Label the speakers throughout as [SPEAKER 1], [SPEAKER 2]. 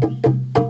[SPEAKER 1] Thank you.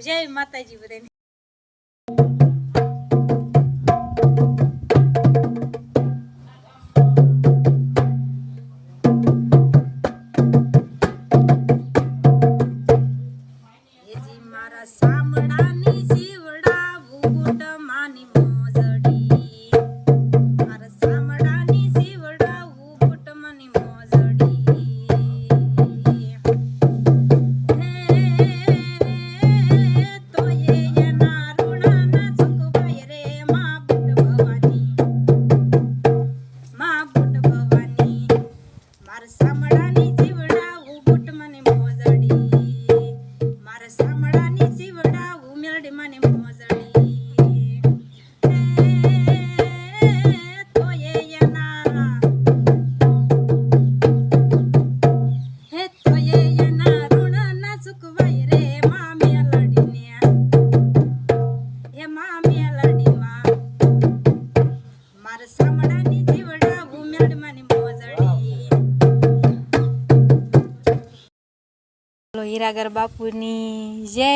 [SPEAKER 1] જય માતાજી બધાને. મારા સામડાને રે મને મોજડી સામડાની જીવડા ઉમેરડમાંની મોજડી હીરાગર બાપુની જય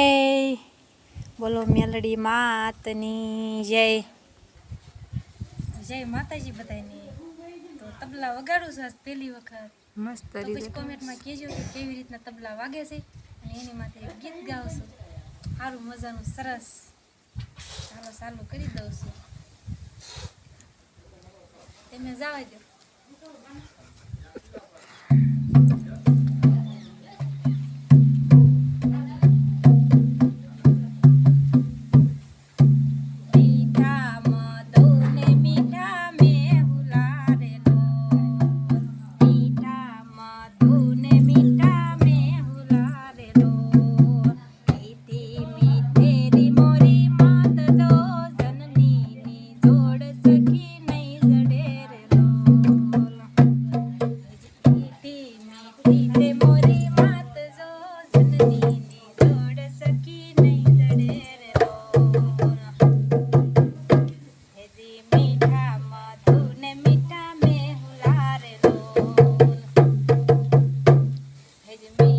[SPEAKER 1] બોલો મેલડી માતની જય. જય માતાજી બધાની તો તબલા વગાડું છું પહેલી વખત.
[SPEAKER 2] મસ્ત
[SPEAKER 1] રીતે કોમેન્ટમાં કહેજો કે કેવી રીતના તબલા વાગે છે. અને એની માથે ગીત ગાઉં છું સારું મજાનું સરસ. ચાલો ચાલુ કરી દઉં છું. તમે જાવા દો